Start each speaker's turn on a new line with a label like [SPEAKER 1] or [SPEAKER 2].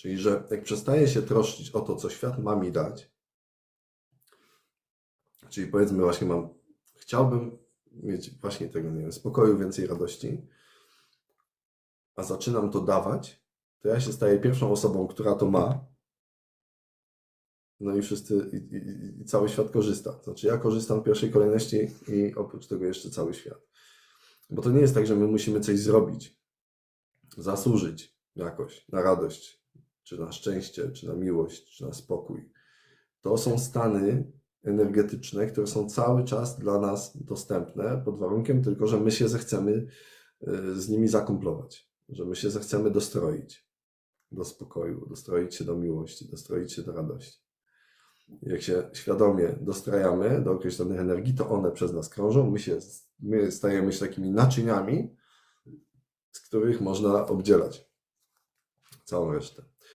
[SPEAKER 1] Czyli, że jak przestaję się troszczyć o to, co świat ma mi dać, czyli powiedzmy właśnie mam, chciałbym mieć właśnie tego, nie wiem, spokoju, więcej radości, a zaczynam to dawać, to ja się staję pierwszą osobą, która to ma, no i wszyscy, i, i, i cały świat korzysta. Znaczy ja korzystam w pierwszej kolejności i oprócz tego jeszcze cały świat. Bo to nie jest tak, że my musimy coś zrobić, zasłużyć jakoś na radość, czy na szczęście, czy na miłość, czy na spokój. To są stany energetyczne, które są cały czas dla nas dostępne, pod warunkiem tylko, że my się zechcemy y, z nimi zakumplować, że my się zechcemy dostroić do spokoju, dostroić się do miłości, dostroić się do radości. Jak się świadomie dostrajamy do określonych energii, to one przez nas krążą, my, się, my stajemy się takimi naczyniami, z których można obdzielać całą resztę.